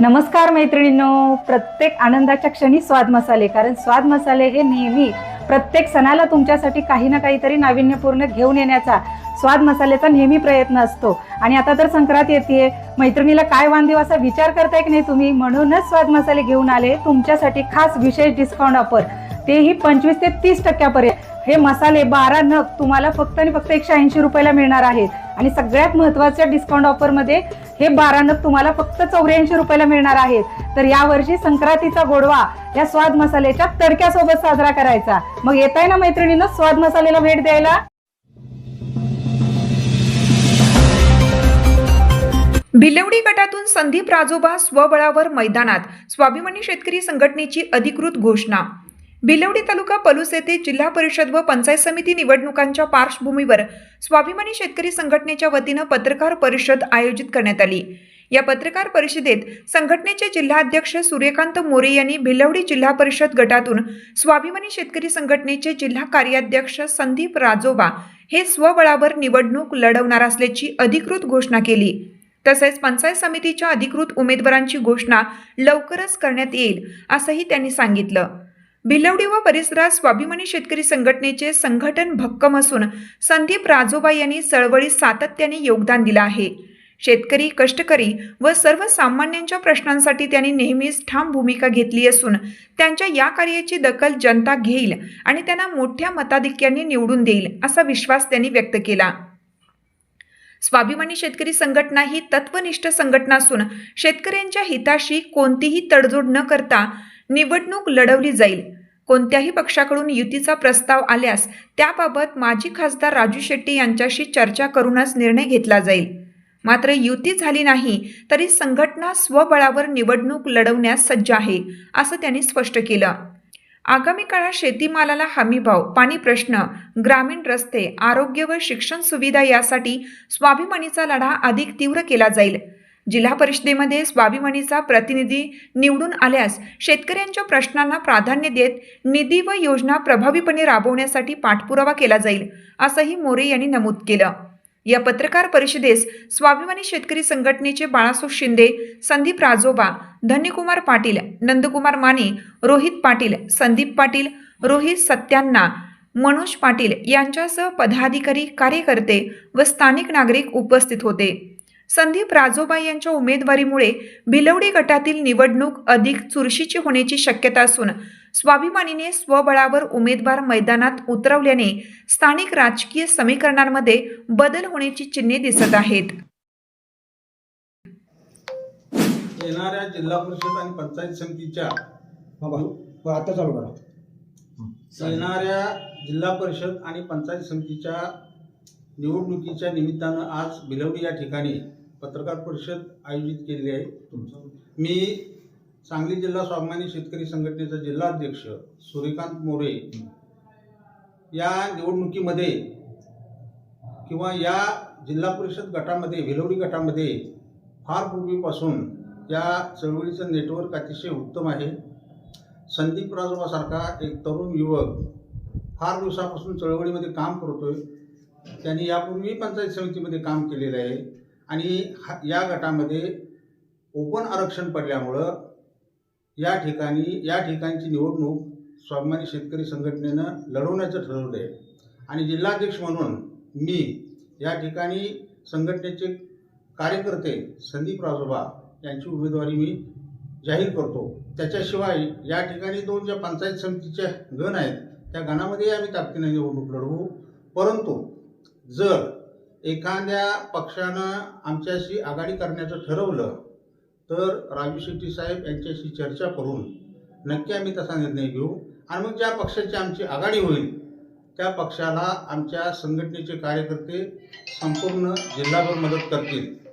नमस्कार मैत्रिणींनो प्रत्येक आनंदाच्या क्षणी स्वाद मसाले कारण स्वाद मसाले हे नेहमी प्रत्येक सणाला तुमच्यासाठी काही ना काहीतरी नाविन्यपूर्ण घेऊन येण्याचा स्वाद मसाल्याचा नेहमी प्रयत्न असतो. आणि आता तर संक्रांत येते मैत्रिणीला काय वांदेव असा विचार करताय की नाही तुम्ही? म्हणूनच स्वाद मसाले घेऊन आले. तुमच्यासाठी खास विशेष डिस्काउंट ऑफर तेही पंचवीस ते तीस टक्क्यापर्यंत. हे मसाले बारा नग तुम्हाला फक्त आणि फक्त एकशे ऐंशी रुपयाला मिळणार आहेत. आणि सगळ्यात महत्त्वाच्या डिस्काउंट ऑफरमध्ये हे बारा नग तुम्हाला फक्त चौऱ्याऐंशी रुपयाला मिळणार आहेत. तर यावर्षी संक्रांतीचा गोडवा या स्वाद मसाल्याच्या तडक्यासोबत साजरा करायचा. मग येत आहे ना मैत्रिणीनं स्वाद मसाल्याला भेट द्यायला? भिलवडी गटातून संदीप राजोबा स्वबळावर मैदानात. स्वाभिमानी शेतकरी संघटनेची अधिकृत घोषणा. भिलवडी तालुका पलूस येथे जिल्हा परिषद व पंचायत समिती निवडणुकांच्या पार्श्वभूमीवर स्वाभिमानी शेतकरी संघटनेच्या वतीनं पत्रकार परिषद आयोजित करण्यात आली. या पत्रकार परिषदेत संघटनेचे जिल्हाध्यक्ष सूर्यकांत मोरे यांनी भिलवडी जिल्हा परिषद गटातून स्वाभिमानी शेतकरी संघटनेचे जिल्हा कार्याध्यक्ष संदीप राजोबा हे स्वबळावर निवडणूक लढवणार असल्याची अधिकृत घोषणा केली. तसेच पंचायत समितीच्या अधिकृत उमेदवारांची घोषणा लवकरच करण्यात येईल असंही त्यांनी सांगितलं. भिलवडी व परिसरात स्वाभिमानी शेतकरी संघटनेचे संघटन भक्कम असून संदीप राजोबा यांनी चळवळीत सातत्याने योगदान दिलं आहे. शेतकरी कष्टकरी व सर्वसामान्यांच्या प्रश्नांसाठी त्यांनी नेहमीच ठाम भूमिका घेतली असून त्यांच्या या कार्याची दखल जनता घेईल आणि त्यांना मोठ्या मताधिक्याने निवडून देईल असा विश्वास त्यांनी व्यक्त केला. स्वाभिमानी शेतकरी संघटना ही तत्वनिष्ठ संघटना असून शेतकऱ्यांच्या हिताशी कोणतीही तडजोड न करता निवडणूक लढवली जाईल. कोणत्याही पक्षाकडून युतीचा प्रस्ताव आल्यास त्याबाबत माजी खासदार राजू शेट्टी यांच्याशी चर्चा करूनच निर्णय घेतला जाईल. मात्र युती झाली नाही तरी संघटना स्वबळावर निवडणूक लढवण्यास सज्ज आहे असं त्यांनी स्पष्ट केलं. आगामी काळात शेतीमालाला हमीभाव पाणी प्रश्न ग्रामीण रस्ते आरोग्य व शिक्षण सुविधा यासाठी स्वाभिमानीचा लढा अधिक तीव्र केला जाईल. जिल्हा परिषदेमध्ये स्वाभिमानीचा प्रतिनिधी निवडून आल्यास शेतकऱ्यांच्या प्रश्नांना प्राधान्य देत निधी व योजना प्रभावीपणे राबवण्यासाठी पाठपुरावा केला जाईल असंही मोरे यांनी नमूद केलं. या पत्रकार परिषदेस स्वाभिमानी शेतकरी संघटनेचे बाळासाहेब शिंदे संदीप राजोबा धन्यकुमार पाटील नंदकुमार माने रोहित पाटील संदीप पाटील रोहित सत्यांना मनोज पाटील यांच्यासह पदाधिकारी कार्यकर्ते व स्थानिक नागरिक उपस्थित होते. संदीप राजोबा यांच्या उमेदवारीमुळे भिलवडी गटातील निवडणूक अधिक चुरशीची होण्याची शक्यता असून स्वाभिमानीने स्वबळावर उमेदवार मैदानात उतरवल्याने स्थानिक राजकीय समीकरणांमध्ये बदल होण्याची चिन्हे दिसत आहेत. येणाऱ्या जिल्हा परिषद आणि पंचायत समितीच्या आता चालू करा. येणाऱ्या जिल्हा परिषद आणि पंचायत समितीच्या निवडणुकीच्या निमित्तानं आज भिलवडी या ठिकाणी पत्रकार परिषद आयोजित केलेली आहे. मी सांगली जिल्हा स्वाभिमानी शेतकरी संघटनेचा जिल्हाध्यक्ष सूर्यकांत मोरे या निवडणुकीमध्ये किंवा या जिल्हा परिषद गटामध्ये भिलवडी गटामध्ये फार पूर्वीपासून या चळवळीचं नेटवर्क अतिशय उत्तम आहे. संदीप राजोबासारखा एक तरुण युवक फार दिवसापासून चळवळीमध्ये काम करतोय. त्यांनी यापूर्वी पंचायत समितीमध्ये काम केलेलं आहे. आणि हा या गटामध्ये ओपन आरक्षण पडल्यामुळं या ठिकाणी या ठिकाणची निवडणूक स्वाभिमानी शेतकरी संघटनेनं लढवण्याचं ठरवलं आहे आणि जिल्हाध्यक्ष म्हणून मी या ठिकाणी संघटनेचे कार्यकर्ते संदीप राजोबा यांची उमेदवारी मी जाहीर करतो. त्याच्याशिवाय या ठिकाणी दोन ज्या पंचायत समितीचे गण आहेत त्या गणामध्ये आम्ही ताकदीने निवडणूक लढवू. परंतु जर एखाद्या पक्षानं आमच्याशी आघाडी करण्याचं ठरवलं तर राजू शेट्टी साहेब यांच्याशी चर्चा करून नक्की आम्ही तसा निर्णय घेऊ. आणि मग ज्या पक्षाची आमची आघाडी होईल त्या पक्षाला आमच्या संघटनेचे कार्यकर्ते संपूर्ण जिल्हाभर मदत करतील.